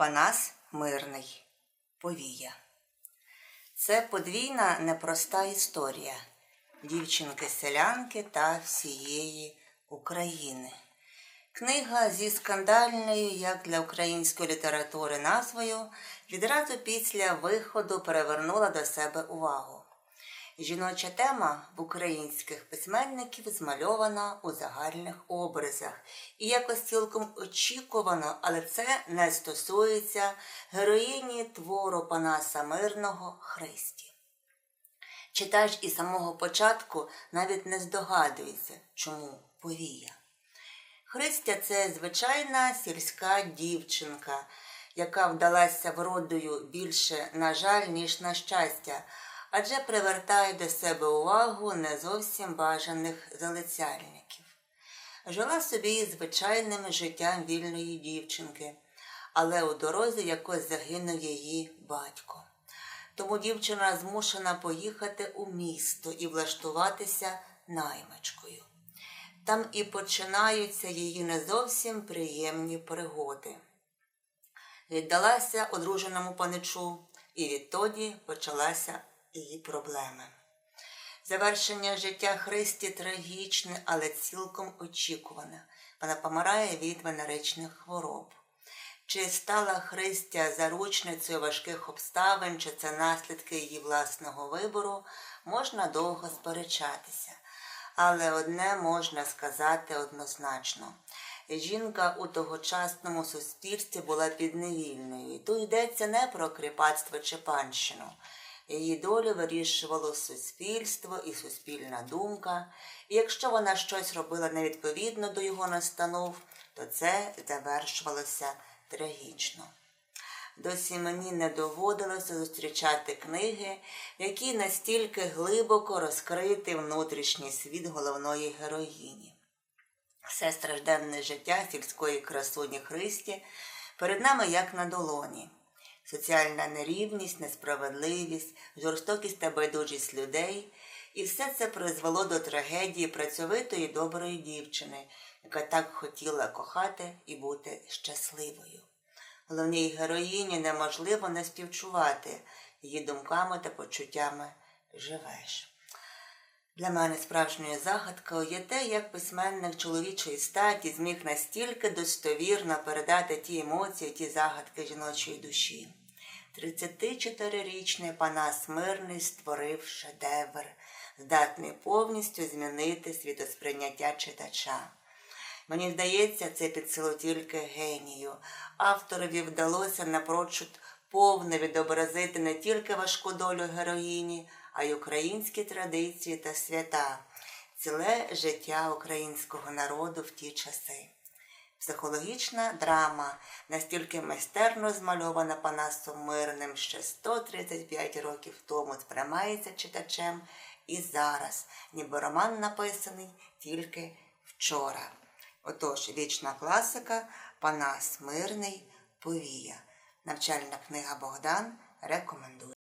Панас Мирний. Повія. Це подвійна непроста історія дівчинки-селянки та всієї України. Книга зі скандальною, як для української літератури, назвою відразу після виходу перевернула до себе увагу. Жіноча тема в українських письменників змальована у загальних образах і якось цілком очікувано, але це не стосується героїні твору Панаса Мирного Христі. Читач із самого початку навіть не здогадується, чому повія. Христя це звичайна сільська дівчинка, яка вдалася вродою більше, на жаль, ніж на щастя, адже привертає до себе увагу не зовсім бажаних залицяльників. Жила собі звичайним життям вільної дівчинки, але у дорозі якось загинув її батько. Тому дівчина змушена поїхати у місто і влаштуватися наймачкою. Там і починаються її не зовсім приємні пригоди. Віддалася одруженому паничу, і відтоді почалася її проблеми. Завершення життя Христі трагічне, але цілком очікуване. Вона помирає від венеричних хвороб. Чи стала Христя заручницею важких обставин, чи це наслідки її власного вибору, можна довго сперечатися. Але одне можна сказати однозначно. Жінка у тогочасному суспільстві була підневільною. І тут йдеться не про кріпацтво чи панщину. Її долю вирішувало суспільство і суспільна думка, і якщо вона щось робила невідповідно до його настанов, то це завершувалося трагічно. Досі мені не доводилося зустрічати книги, які настільки глибоко розкрити внутрішній світ головної героїні. Все стражденне життя сільської красуні Христі перед нами як на долоні. Соціальна нерівність, несправедливість, жорстокість та байдужість людей, і все це призвело до трагедії працьовитої доброї дівчини, яка так хотіла кохати і бути щасливою. Головній героїні неможливо не співчувати, її думками та почуттями живеш. Для мене справжньою загадкою є те, як письменник чоловічої статі зміг настільки достовірно передати ті емоції, ті загадки жіночої душі. 34-річний Панас Мирний створив шедевр, здатний повністю змінити світосприйняття читача. Мені здається, це під силу тільки генію. Авторові вдалося напрочуд повно відобразити не тільки важку долю героїні, а й українські традиції та свята, ціле життя українського народу в ті часи. Психологічна драма настільки майстерно змальована Панасом Мирним ще 135 років тому сприймається читачем і зараз, ніби роман написаний тільки вчора. Отож, вічна класика Панас Мирний Повія. Навчальна книга Богдан рекомендує.